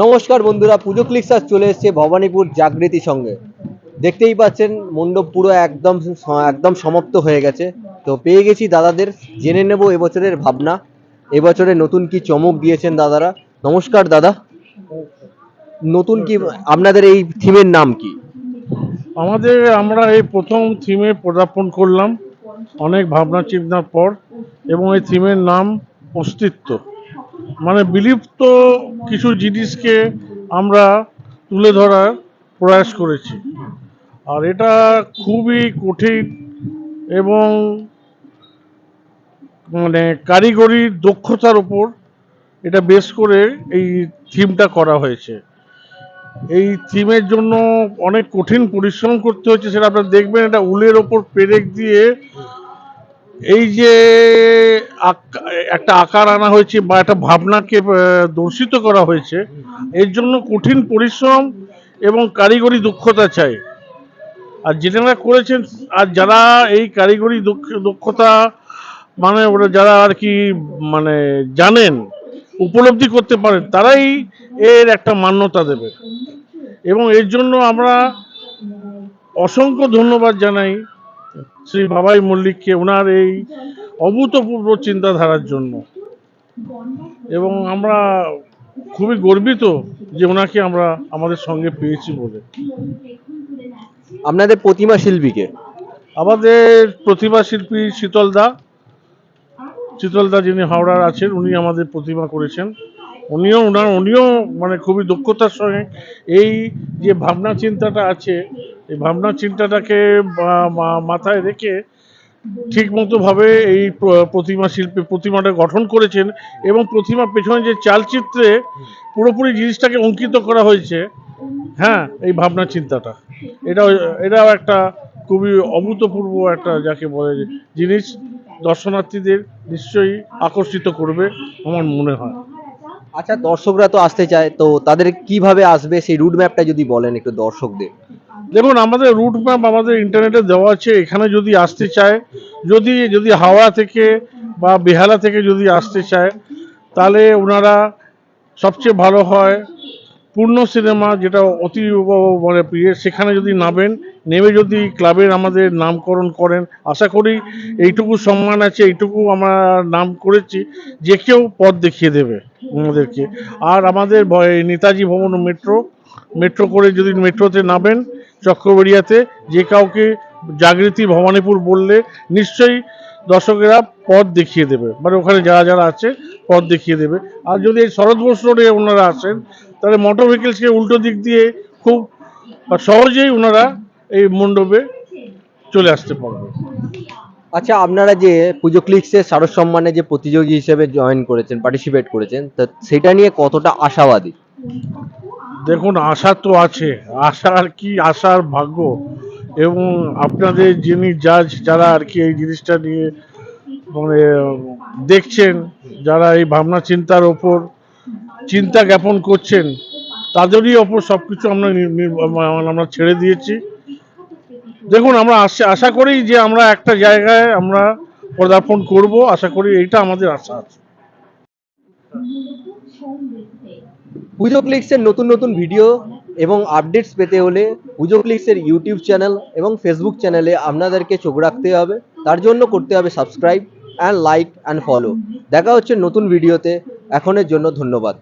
নমস্কার বন্ধুরা, পুজো ক্লিক্স আজ চলে এসেছে ভবানীপুর জাগৃতি সঙ্গে। দেখতেই পাচ্ছেন, মণ্ডপ পুরো একদম একদম সমাপ্ত হয়ে গেছে। তো পেয়ে গেছি দাদাদের, জেনে নেব এবছরের ভাবনা। এবছরে নতুন কি চমক দিয়েছেন দাদারা? নমস্কার দাদা। নতুন কি, আপনাদের এই থিমের নাম কি? আমাদের, আমরা এই প্রথম থিমে পদার্পণ করলাম অনেক ভাবনা চিন্তার পর এবং এই থিমের নাম অস্তিত্ব। মানে বিলুপ্ত কিছু জিনিসকে আমরা তুলে ধরার প্রয়াস করেছি। আর এটা খুবই কঠিন এবং মানে কারিগরি দক্ষতার উপর এটা বেশ করে এই থিমটা করা হয়েছে। এই থিমের জন্য অনেক কঠিন পরিশ্রম করতে হচ্ছে, সেটা আপনারা দেখবেন, এটা উলের ওপর পেরেক দিয়ে এই যে একটা আকার আনা হয়েছে বা একটা ভাবনাকে দর্শিত করা হয়েছে। এর জন্য কঠিন পরিশ্রম এবং কারিগরি দক্ষতা চাই। আর যেটা করেছেন, আর যারা এই কারিগরি দক্ষতা মানে ওরা যারা আর কি মানে জানেন, উপলব্ধি করতে পারেন, তারাই এর একটা মান্যতা দেবে। এবং এর জন্য আমরা অসংখ্য ধন্যবাদ জানাই শ্রী বাবাই মল্লিককে। ওনার এই অভূতপূর্ব চিন্তাধারার জন্য। এবং আমরা খুবই গর্বিত যে ওনাকে আমরা আমাদের সঙ্গে পেয়েছি বলে। আপনাদের প্রতিমা শিল্পীকে? আমাদের প্রতিভা শিল্পী শীতল দা। শীতল দা যিনি হাওড়ার আছেন উনি আমাদের প্রতিমা করেছেন। উনিও ওনার উনিও মানে খুবই দক্ষতার সঙ্গে এই যে ভাবনা চিন্তাটা আছে এই ভাবনা চিন্তাটাকে মাথায় রেখে ঠিক মতো ভাবে এই প্রতিমা শিল্পী, প্রতিমাটা গঠন করেছেন এবং প্রতিমা পেছনে যে চালচিত্রে পুরোপুরি জিনিসটাকে অঙ্কিত করা হয়েছে হ্যাঁ এই ভাবনা চিন্তাটা। এটাও এটাও একটা খুবই অভূতপূর্ব একটা যাকে বলে জিনিস, দর্শনার্থীদের নিশ্চয়ই আকর্ষিত করবে আমার মনে হয়। আচ্ছা দর্শকরা তো আসতে চায়, তো তাদের কীভাবে আসবে সেই রুট ম্যাপটা যদি বলেন একটু দর্শকদের? দেখুন, আমাদের রুট ম্যাপ আমাদের ইন্টারনেটে দেওয়া আছে, এখানে যদি আসতে চায়, যদি যদি হাওড়া থেকে বা বেহালা থেকে যদি আসতে চায়, তাহলে ওনারা সবচেয়ে ভালো হয় পূর্ণ সিনেমা যেটা অতি মানে প্রিয়, সেখানে যদি নামেন, নেমে যদি ক্লাবের আমাদের নামকরণ করেন, আশা করি এইটুকু সম্মান আছে, এইটুকু আমরা নাম করেছি, যে কেউ পথ দেখিয়ে দেবে আমাদেরকে। আর আমাদের নেতাজি ভবন মেট্রো মেট্রো করে যদি মেট্রোতে নামেন চক্রবেড়িয়াতে যে কাউকে জাগৃতি ভবানীপুর বললে নিশ্চয়ই দর্শকেরা পথ দেখিয়ে দেবে। মানে ওখানে যারা যারা আছে, পথ দেখিয়ে দেবে। আর যদি এই শরৎ বোস রোডে ওনারা আসেন, তাহলে মোটর ভেহিকেলসকে উল্টো দিক দিয়ে খুব সহজেই ওনারা এই মণ্ডপে চলে আসতে পারবে। আচ্ছা আপনারা যে পুজো ক্লিক্সের শারদ সম্মানে যে প্রতিযোগী হিসেবে জয়েন করেছেন পার্টিসিপেট করেছেন, তা সেটা নিয়ে কতটা আশাবাদী? দেখুন, আশা তো আছে। আশা আর কি আশার ভাগ্য? এবং আপনাদের যিনি জাজ যারা আর কি এই জিনিসটা নিয়ে মানে দেখছেন, যারা এই ভাবনা চিন্তার ওপর চিন্তা জ্ঞাপন করছেন, তাদেরই ওপর সব কিছু আমরা মানে আমরা ছেড়ে দিয়েছি। দেখুন, আমরা আশা করি যে আমরা একটা জায়গায় আমরা পদার্পণ করব। আশা করি এইটা আমাদের আশা আছে। পুজো ক্লিক্সের নতুন নতুন ভিডিও এবং আপডেটস পেতে হলে পুজো ক্লিক্সের ইউটিউব চ্যানেল এবং ফেসবুক চ্যানেলে আপনাদেরকে চোখ রাখতে হবে। তার জন্য করতে হবে subscribe and like and follow দেখা হচ্ছে নতুন ভিডিওতে এখনের জন্য ধন্যবাদ।